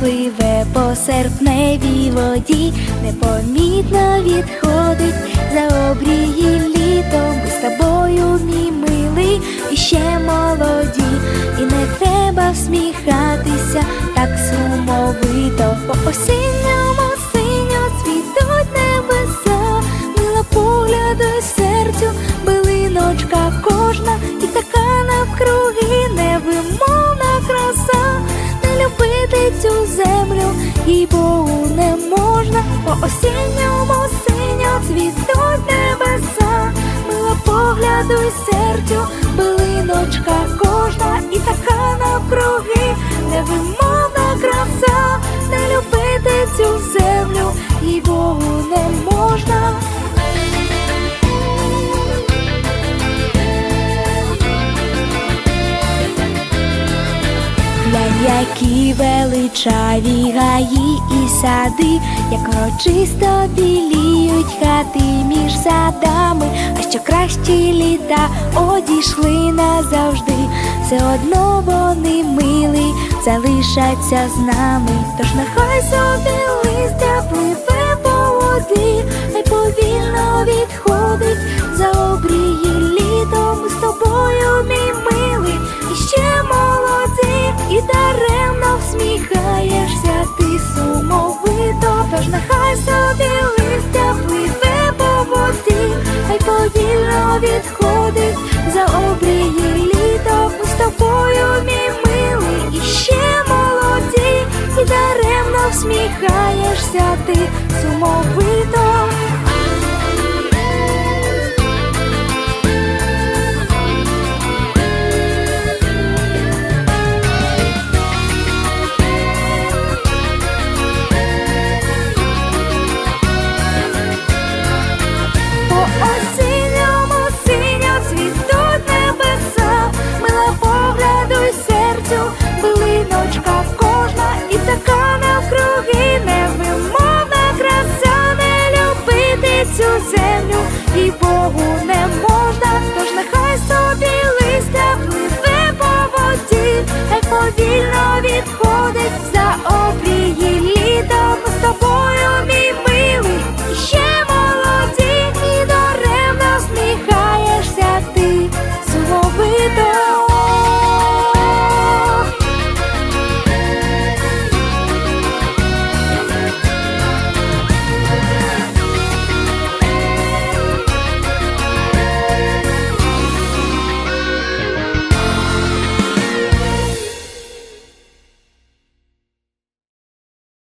пливе по серпневій воді, непомітно відходить за обрії літом. Ми з тобою, мій милий, і ще молоді, і не треба всміхатися так сумовито. По осінньому осінньому синьо цвітуть небеса, мила погляду серцю, билиночка кожна, і така навкруги невимовна які величаві гаї і сади, як урочисто біліють хати між садами, а що кращі літа одійшли назавжди, все одно вони милі, залишаться з нами, тож нехай собі листя пливе по воді, хай повільно відходить відходить за обрії літо Ми з тобою, мій милий, і ще молоді, і даремно всміхаєшся, ти.